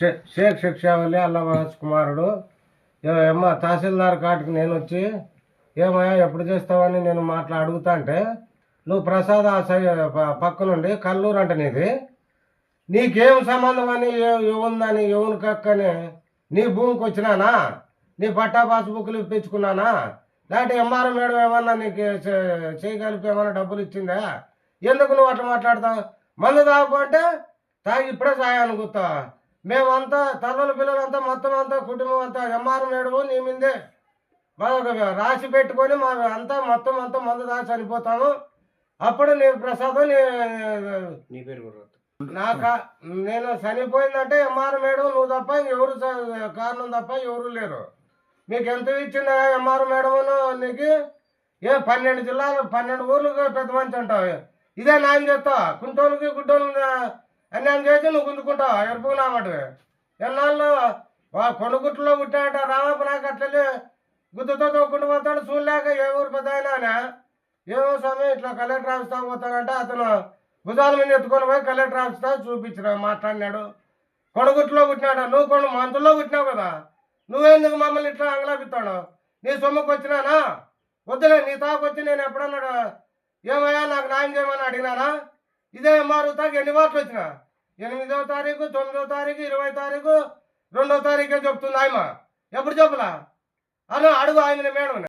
షే- షేక్ శిక్షావల్లి అల్లవాస్ కుమారుడు. ఏ- తహసీల్దార్ కాటికి నేను వచ్చి ఏమయ్యా ఎప్పుడు చేస్తావని నేను మాట్లా అడుగుతా అంటే నువ్వు ప్రసాద్ ఆ సై పక్కనుండి కల్లూరు అంట నీది. నీకేం సంబంధం అని ఏముందని ఎవని కక్కని నీ భూమికి వచ్చినానా? నీ పట్టా పాస్బుక్లు ఇప్పించుకున్నానా? లేకపోతే ఎంఆర్ మేడం ఏమన్నా నీకు చే- చేయగలిపి ఏమన్నా డబ్బులు ఇచ్చిందా? ఎందుకు నువ్వు అట్లా మాట్లాడతావు? మందు తాగుకుంటే తాగి ఇప్పుడే సాయాన్ని గుర్తా మేమంతా తల్లుల పిల్లలంతా మొత్తం అంతా కుటుంబం అంతా ఎంఆర్ మేడము నీ మీదే రాసి పెట్టుకొని మా అంతా మొత్తం అంతా మందు దాచి చనిపోతాము. అప్పుడు నీ ప్రసాదం నీ పేరు. నాక నేను చనిపోయిందంటే ఎంఆర్ మేడం నువ్వు తప్ప ఎవరు కారణం తప్ప ఎవరు లేరు. మీకు ఎంత ఇచ్చిందా ఎంఆర్ మేడం నీకు ఏ పన్నెండు జిల్లాలు పన్నెండు ఊర్లకు పెద్ద మంచి అంటావు ఇదే న్యాయం చేస్తావా కుంటోళ్ళకి గుడ్డోళ్ళకి అన్యాయం చేసి నువ్వు గుంజుకుంటావు? ఎరుపు ఎన్నాళ్ళు వా కొనుగుట్లో పుట్టాట రామప్ప నాకు అట్లనే గుద్దుతో తోక్కుంటూ పోతాడు చూడలేక ఏ ఊరు పెద్ద అయినా ఏమో స్వామి ఇట్లా కలెక్టర్ ఆఫీస్ పోతాడంటే అతను భుజాల మీద ఎత్తుకొని పోయి కలెక్టర్ ఆఫీస్ దాకా చూపించిన మాట్లాడినాడు. కొడుగుట్లో పుట్టినాడు? నువ్వు కొను మంతుల్లో పుట్టినావు కదా. నువ్వెందుకు మమ్మల్ని ఇట్లా అంగలాపిస్తాడు నీ సొమ్ముకు వచ్చినానా వద్దులే నీ తాకొచ్చి నేను ఎప్పుడన్నాడు? ఏమయ్యా నాకు న్యాయం చేయమని అడిగినానా? ఇదే మారుతాకి ఎన్ని వాట్లు వచ్చిన? ఎనిమిదో తారీఖు తొమ్మిదో తారీఖు ఇరవై తారీఖు రెండో తారీఖే చెప్తుంది ఆయమ ఎప్పుడు చెప్పలా అను అడుగు ఆయన మేడం